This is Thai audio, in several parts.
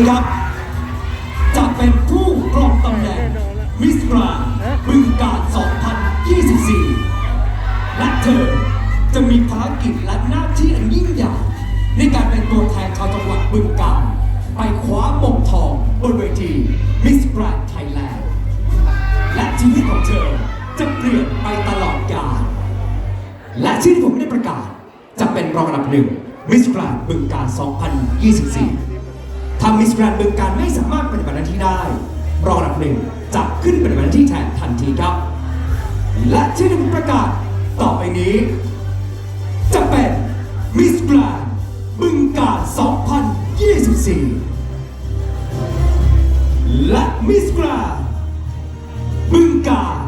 นี้ครับ จะเป็นผู้ครองตำแหน่งมิสกราบึงการ2024 และเธอจะมีภารกิจและหน้าที่อันยิ่งใหญ่ในการเป็นตัวแทนชาวจังหวัดบึงการไปคว้ามงทองบนเวทีมิสกราไทยแลนด์และชีวิตของเธอจะเปลี่ยนไปตลอดกาลและชื่อที่ผมไม่ได้ประกาศจะเป็นรองอันดับหนึ่งมิสกราบึงการ2024 ถ้ามิสแกรนด์บึงการไม่สามารถปฏิบัติหน้าที่ได้ รองอันดับหนึ่งจะขึ้นปฏิบัติหน้าที่แทนทันทีครับ และที่หนึ่งประกาศต่อไปนี้ จะเป็นมิสแกรนด์บึงการ 2024 และมิสแกรนด์บึงการ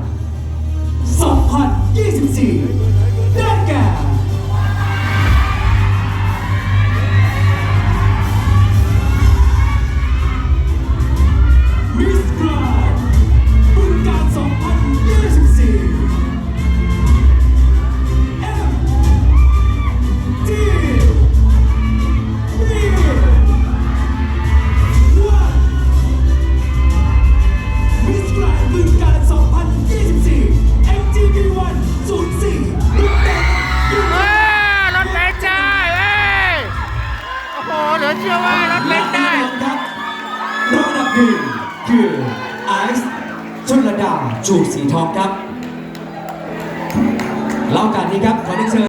เชื่อว่ารถเบนซ์ได้ครับรถดับหนึ่งคือไอซ์ชนระดาจูสีทองครับเล่ากันนี้ครับขอเชิญ